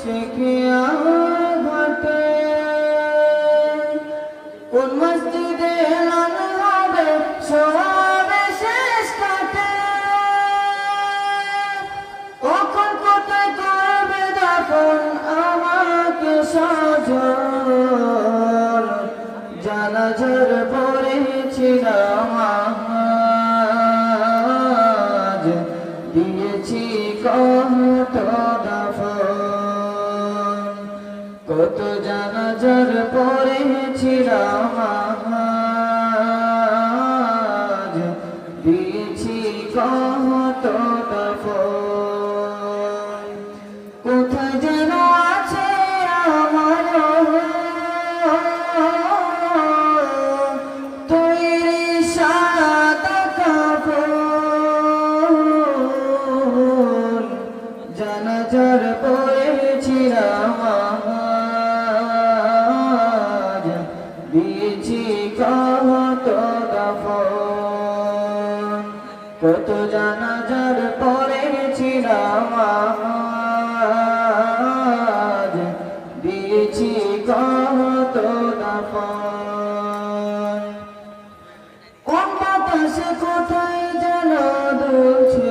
শেখিয়া ঘাটে। কোন মসজিদে লাল হবে সোয়াবে শেষ কাটে। কখন কোথায় করবে দাফন আমাকে সাজন কত জানাজার পড়েছিলাম দিয়েছি কত দাফন কত জানাজার দিয়েছি কত দাফন। কোন বাতাসে কোথায় যেন দুলছে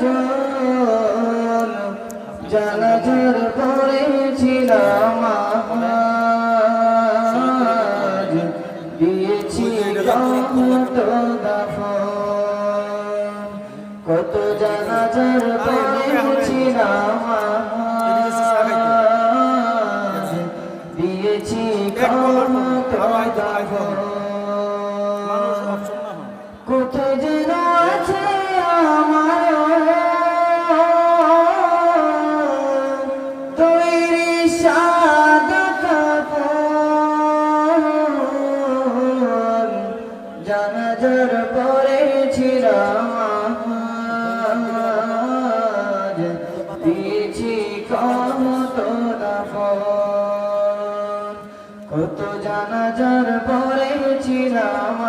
চারজন জানাজার পড়েছিলাম দিয়েছি কত দাফন কত জানাজার পড়েছিলাম আজ দিয়েছি কত জানাজার পরেছিলাম আজ। দিয়েছি কত কত জানাজার পরেছিলাম